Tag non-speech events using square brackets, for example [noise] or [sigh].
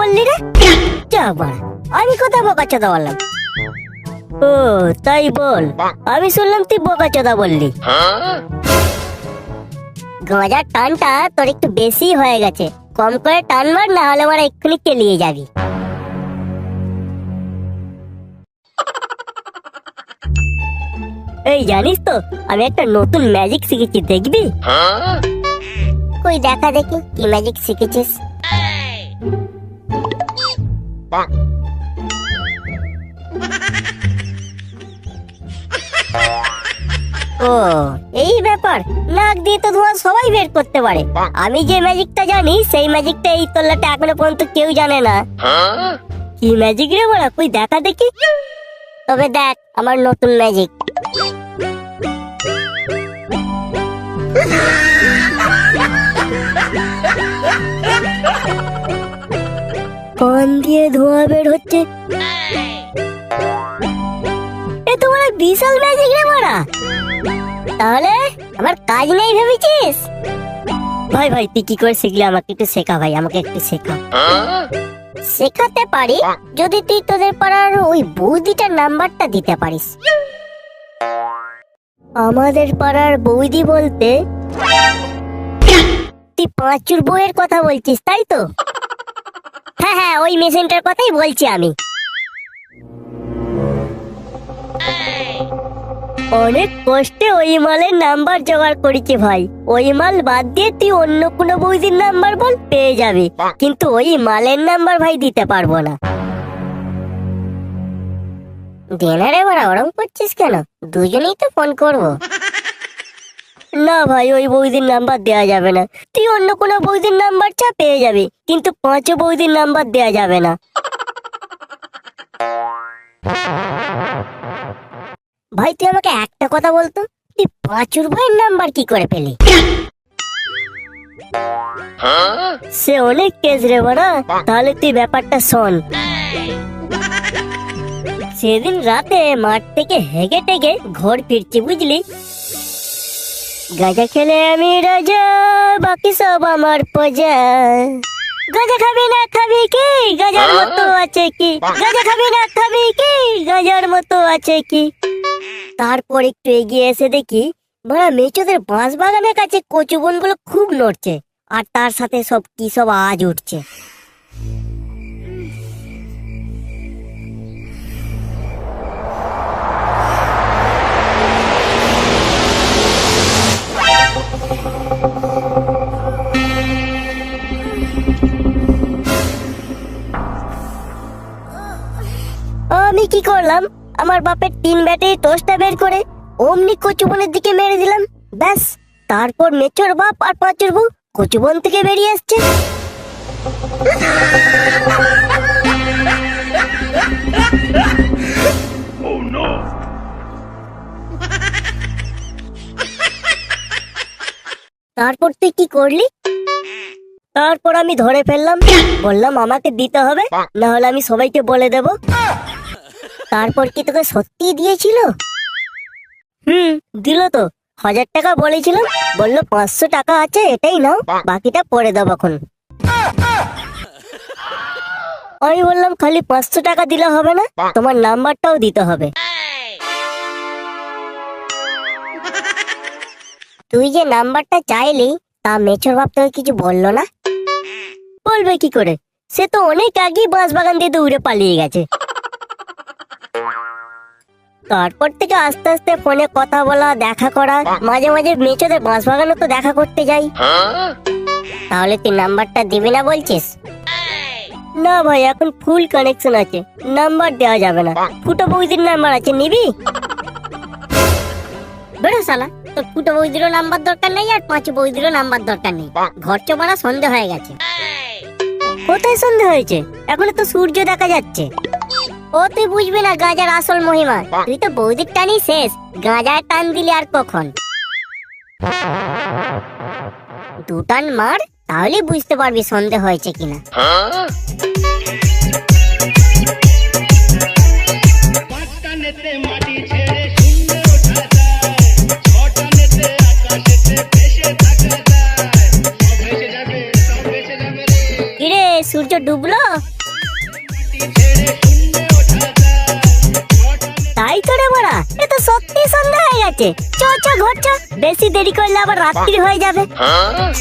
বললি রে? যা বাড়া আমি কোথায় বললাম। ও তাই বল আমি শুনলাম তুই বোকা চোদা বললি। গাঁজার টানটা তোর একটু বেশি হয়ে গেছে। কম করে টান মার না হলে মারা এক্ষুনি কেলিয়ে যাবি। এই জানিস তো আমি একটা নতুন ম্যাজিক শিখেছি দেখবি? কই দেখা দেখি কি ম্যাজিক শিখেছিস? ও এই ব্যাপার। নাক দিয়ে তো ধোঁয়া সবাই বের করতে পারে। আমি যে ম্যাজিকটা জানি সেই ম্যাজিকটা এই তল্লাটা এখনও পর্যন্ত কেউ জানে না। কি ম্যাজিক রে বড়া? কই দেখা দেখি? তবে দেখ আমার নতুন ম্যাজিক। [laughs] কান দিয়ে ধোঁয়া বের হচ্ছে। এ, তোমার বিশাল ম্যাজিক রে মারা। তাহলে আমার কাজ নেই ভেবেছিস? ভাই ভাই, তুই কি করে শিখলি? আমাকে একটু শেখা, ভাই, আমাকে একটু শেখা। শেখাতে পারি যদি তুই তোদের পাড়ার ওই বৌদিটার নাম্বারটা দিতে পারিস। আমাদের পাড়ার বৌদি বলতে, তুই পাঁচুর বইয়ের কথা বলছিস, তাই তো? হ্যাঁ ওই মেশিনটার কথাই বলছি আমি। অনেক কষ্টে ওই মালের নাম্বার জোগাড় করেছি ভাই। ওই মাল বাদ দিয়ে তুই অন্য কোনো বৌদির নাম্বার বল, পেয়ে যাবি। কিন্তু ওই মালের নাম্বার ভাই দিতে পারব না। দেনারে বাড়া ওরম করছিস কেন? দুজনেই তো ফোন করব। না ভাই, ওই বৌদির নাম্বার দেওয়া যাবে না। তুই অন্য কোনো বৌদির নাম্বার চা পেয়ে যাবি, কিন্তু পাঁচও বৌদির নাম্বার দেওয়া যাবে না। ভাই, তুই আমাকে একটা কথা বলতো? তুই পাঁচুর ভাইয়ের নাম্বার কি করে পেলি? সে অনেক কেস রে বড়া। তাহলে তুই ব্যাপারটা শোন। সেদিন রাতে মাঠ থেকে হেগে টেগে ঘর ফিরছি, বুঝলি? গাঁজা খেলে আমি রাজা বাকি সব আমার প্রজা। গাঁজা খাবি না খাবি কি? গাজার মতো আছে কি? গাঁজা খাবি না খাবি কি? গাজার মতো আছে কি? তারপর একটু এগিয়ে এসে দেখি বড় মেচোদের বাঁশ বাগানের কাছে কচু বনগুলো খুব নড়ছে আর তার সাথে সব কি সব আজ উঠছে। আমি কি করলাম? আমার বাপের তিন ব্যাটে টোস্টটা বের করে অমনি কচুবনের দিকে মেরে দিলাম। ব্যাস তারপর মেচোর বাপ আর পাঁচুর বউ কচুবন থেকে বেরিয়ে আসছে। তারপর তুই কি করলি? তারপর আমি ধরে ফেললাম। বললাম আমাকে দিতে হবে না হলে আমি সবাইকে বলে দেব। তারপর কি তোকে সত্যি দিয়েছিল? হুম, দিল তো। হাজার টাকা বলেছিলাম বলল, পাঁচশো টাকা আছে, এটাই নাও। বাকিটা পরে দাও এখন। আমি বললাম, খালি পাঁচশো টাকা দিলে হবে না, তোমার নাম্বারটাও দিতে হবে। তুই যে নাম্বারটা চাইলি, তা মেছর বাপ তোকে কিছু বলল না? বলবে কি করে? সে তো অনেক আগেই বাঁশ বাগান দিয়ে দৌড়ে পালিয়ে গেছে। তারপর থেকে আস্তে আস্তে ফোনে কথা বলা, দেখা করা, মাঝে মাঝে মেচোদের বাঁশ বাগানে তো দেখা করতে যাই। তাহলে তুই নাম্বারটা দিবি না বলছিস? না ভাই, এখন ফুল কানেকশন আছে। নাম্বার দেওয়া যাবে না। ফুটো বৌদির নাম্বার আছে, নিবি? বেরো শালা, তোর ফুটো বৌদিরও নাম্বার দরকার নেই আর পাঁচ বৌদিরও নাম্বার দরকার নেই। ঘর চোপাড়া সন্ধে হয়ে গেছে। কোথায় সন্ধে হয়েছে? এখনও তো সূর্য দেখা যাচ্ছে। ও তুই বুঝবি না গাঁজার আসল মহিমা। তুই তো বৌদির টানই শেষ। গাঁজায় টান দিলি আর কখন? দু টান মার, তাহলে বুঝতে পারবি সন্ধে হয়েছে কিনা। পাঁচটানেতে মাটি ছেড়ে তাই বড়া এ তো সত্যি সন্ধ্যা হয়ে গেছে। চ চ, ঘর চ। বেশি দেরি করলে আবার রাত্রি হয়ে যাবে। হ্যাঁ?